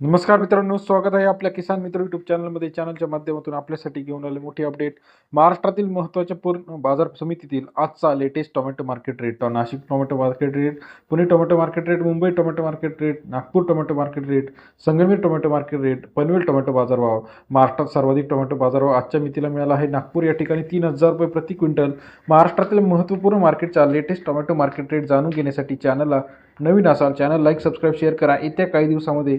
नमस्कार मित्रांनो स्वागत आहे आपल्या किसान मित्र युट्यूब चॅनलमध्ये चॅनलच्या माध्यमातून आपल्यासाठी घेऊन आले मोठी अपडेट महाराष्ट्रातील महत्त्वाच्या पूर्ण बाजार समितीतील आजचा latest tomato market rate Nashik tomato market rate Pune tomato market rate Mumbai tomato market rate Nagpur tomato market rate Sangamner tomato market rate Panvel tomato बाजारभाव. महाराष्ट्रात सर्वाधिक टोमॅटो बाजारभाव आजच्या मितीला मिळाला आहे. नागपूर या ठिकाणी तीन हजार रुपये प्रति क्विंटल. महाराष्ट्रातील महत्त्वपूर्ण मार्केटचा लेटेस्ट टोमॅटो मार्केट रेट जाणून घेण्यासाठी चॅनलला नवीन असाल चॅनल लाईक सबस्क्राईब शेअर करा. येत्या काही दिवसामध्ये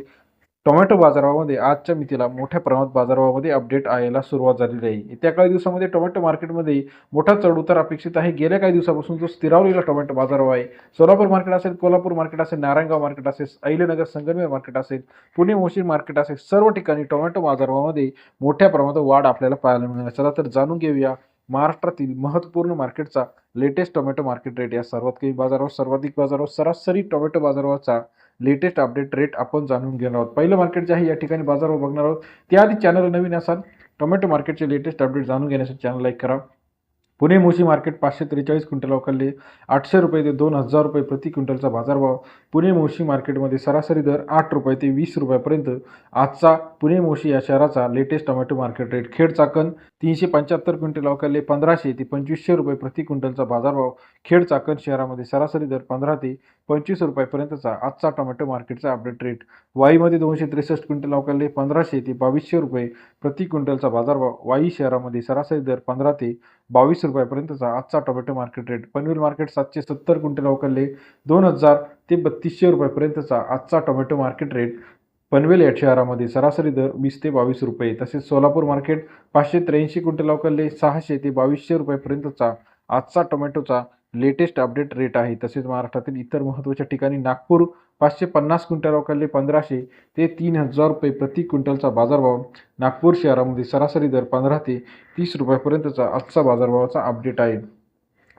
टोमॅटो बाजारभावामध्ये आजच्या मितीला मोठ्या प्रमाणात बाजारभावामध्ये अपडेट यायला सुरुवात झालेली आहे. येत्या काही दिवसामध्ये टोमॅटो मार्केटमध्ये मोठा चढउतार अपेक्षित आहे. गेल्या काही दिवसापासून जो स्थिरावलेला टोमॅटो बाजारभाव आहे सोलापूर मार्केट असेल कोल्हापूर मार्केट असेल नारायणगाव मार्केट असेल अहिलेनगर संगमेर मार्केट असेल पुणे मोशी मार्केट असेल सर्व ठिकाणी टोमॅटो बाजारभावामध्ये मोठ्या प्रमाणात वाढ आपल्याला पाहायला मिळणार चला तर जाणून घेऊया महाराष्ट्रातील महत्त्वपूर्ण मार्केटचा लेटेस्ट टोमॅटो मार्केट रेट या सर्वात काही बाजारावर सर्वाधिक बाजारावर सरासरी टोमॅटो बाजारावरचा लेटेस्ट अपडेट रेट आपण जाणून घेणार आहोत. पहिलं मार्केट जे आहे या ठिकाणी बाजारवर बघणार आहोत. त्याआधी चॅनल नवीन असाल टोमॅटो मार्केटचे लेटेस्ट अपडेट जाणून घेण्यासाठी चॅनल लाईक करा. पुणे मोशी मार्केट पाचशे त्रेचाळीस क्विंटल अवकाळले आठशे रुपये ते दोन हजार रुपये प्रति क्विंटलचा बाजारभाव. पुणे मोशी मार्केटमध्ये सरासरी दर आठ रुपये ते वीस रुपयापर्यंत. आजचा पुणे मोशी या शहराचा latest tomato market rate Khed Chakan तीनशे पंच्याहत्तर क्विंटल अवकाळले पंधराशे ते पंचवीसशे रुपये प्रति क्विंटलचा बाजारभाव. खेड चाकण शहरामध्ये सरासरी दर पंधरा ते पंचवीस रुपयापर्यंतचा आजचा टोमॅटो मार्केटचा अपडेट रेट वाईमध्ये दोनशे त्रेसष्ट क्विंटल अवकाळले पंधराशे ते बावीसशे रुपये प्रति क्विंटलचा बाजारभाव. वाई शहरामध्ये सरासरी दर पंधरा ते बावीस रुपयापर्यंतचा आजचा tomato market rate Panvel market सातशे सत्तर क्विंटल अवकाळले दोन हजार ते बत्तीसशे रुपयापर्यंतचा आजचा टोमॅटो मार्केट रेट पनवेल या शहरामध्ये सरासरी दर वीस ते बावीस रुपये. तसेच सोलापूर मार्केट पाचशे त्र्याऐंशी क्विंटल अवकाळले सहाशे ते बावीसशे रुपयापर्यंतचा आजचा टोमॅटोचा लेटेस्ट अपडेट रेट आहे. तसेच महाराष्ट्रातील इतर महत्त्वाच्या ठिकाणी नागपूर पाचशे पन्नास क्विंटल अवकाळले पंधराशे ते तीन हजार रुपये प्रति क्विंटलचा बाजारभाव. नागपूर शहरामध्ये सरासरी दर पंधरा ते तीस रुपयापर्यंतचा आजचा बाजारभावाचा अपडेट आहे.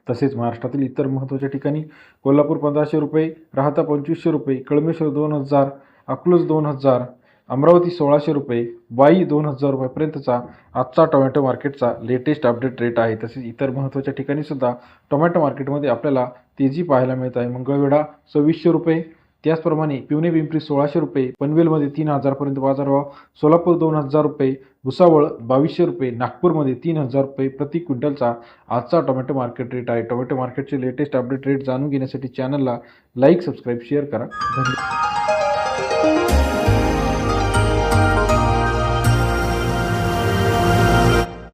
तसेच महाराष्ट्रातील इतर महत्त्वाच्या ठिकाणी कोल्हापूर पंधराशे रुपये राहता पंचवीसशे रुपये कळमेश्वर दोन हजार अकलूज दोन हजार अमरावती सोळाशे रुपये वाई दोन हजार रुपयापर्यंतचा आजचा टोमॅटो मार्केटचा लेटेस्ट अपडेट रेट आहे. तसेच इतर महत्त्वाच्या ठिकाणी सुद्धा टोमॅटो मार्केटमध्ये आपल्याला तेजी पाहायला मिळत आहे. मंगळवेढा सव्वीसशे रुपये त्याचप्रमाणे पिवणे पिंपरी सोळाशे रुपये पनवेलमध्ये तीन हजारपर्यंत बाजारभाव सोलापूर दोन हजार रुपये भुसावळ बावीसशे रुपये नागपूरमध्ये तीन हजार रुपये प्रति क्विंटलचा आजचा टोमॅटो मार्केट रेट आहे. टोमॅटो मार्केटचे लेटेस्ट अपडेट रेट जाणून घेण्यासाठी चॅनलला लाईक सबस्क्राईब शेअर करा. धन्यवाद.